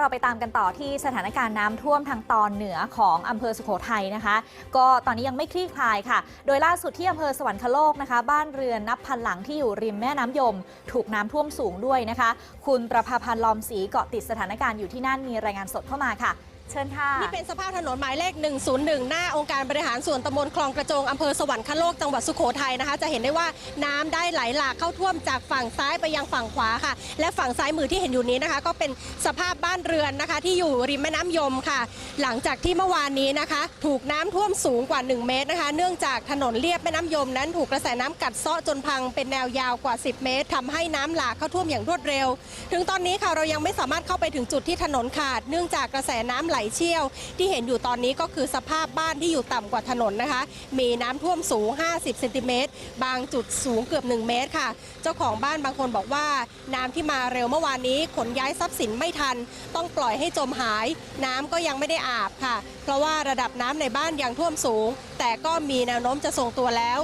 เราไปตามกันต่อที่สถานการณ์น้ำท่วมทางตอนเหนือของอำเภอสุโขทัยนะคะ ก็ตอนนี้ยังไม่คลี่คลายค่ะ โดยล่าสุดที่อำเภอสวรรคโลกนะคะ บ้านเรือนนับพันหลังที่อยู่ริมแม่น้ำยม ถูกน้ำท่วมสูงด้วยนะคะ คุณประภาพันธ์ลอมศรีเกาะติดสถานการณ์อยู่ที่นั่นมีรายงานสดเข้ามาค่ะ เชิญค่ะ นี่เป็นสภาพถนนหมายเลข 101 หน้าองค์การบริหารส่วนตำบลคลองกระโจงอำเภอสวรรคโลกจังหวัดสุโขทัยนะคะ จะเห็นได้ว่าน้ำได้ไหลหลากเข้าท่วมจากฝั่งซ้ายไปยังฝั่งขวาค่ะ และฝั่งซ้ายมือที่เห็นอยู่นี้นะคะ ก็เป็นสภาพบ้านเรือนนะคะ ที่อยู่ริมแม่น้ำยมค่ะ หลังจากที่เมื่อวานนี้นะคะ ถูกน้ำท่วมสูงกว่า 1 เมตรนะคะ เนื่องจากถนนเลียบแม่น้ำยม นั้นถูกกระแสน้ำกัดเซาะจนพังเป็นแนวยาวกว่า 10 เมตรทำให้น้ำหลากเข้าท่วมอย่างรวดเร็ว ถึงตอนนี้ค่ะเรายังไม่สามารถเข้าไปถึงจุดที่ถนนขาด เนื่องจากกระแสน้ำไหลเชี่ยว ที่เห็นอยู่ตอนนี้ก็คือสภาพบ้านที่อยู่ต่ำกว่าถนนนะคะ มีน้ำท่วมสูง 50เซนติเมตรบางจุดสูงเกือบ 1 เมตรค่ะ เจ้าของบ้านบางคนบอกว่า น้ำที่มาเร็วเมื่อวานนี้ขนย้ายทรัพย์สินไม่ทัน ต้องปล่อยให้จมหาย น้ำก็ยังไม่ได้อาบค่ะ เพราะว่าระดับน้ำในบ้านยังท่วมสูง แต่ก็มีแนวโน้มจะทรงตัวแล้ว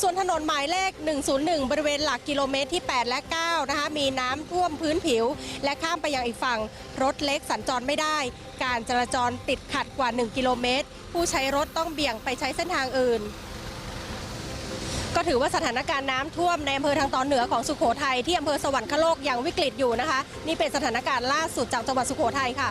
ส่วนถนนหมายเลข 101 บริเวณหลักกิโลเมตรที่ 8 และ 9 นะคะมีน้ำท่วมพื้นผิว และข้ามไปยังอีกฝั่งรถเล็กสัญจรไม่ได้ การจราจรติดขัดกว่า 1 กิโลเมตร ผู้ใช้รถต้องเบี่ยงไปใช้เส้นทางอื่น ก็ถือว่าสถานการณ์น้ำท่วมในอำเภอทางตอนเหนือของสุโขทัยที่อำเภอสวรรคโลกยังวิกฤตอยู่นะคะ นี่เป็นสถานการณ์ล่าสุดจากจังหวัดสุโขทัยค่ะ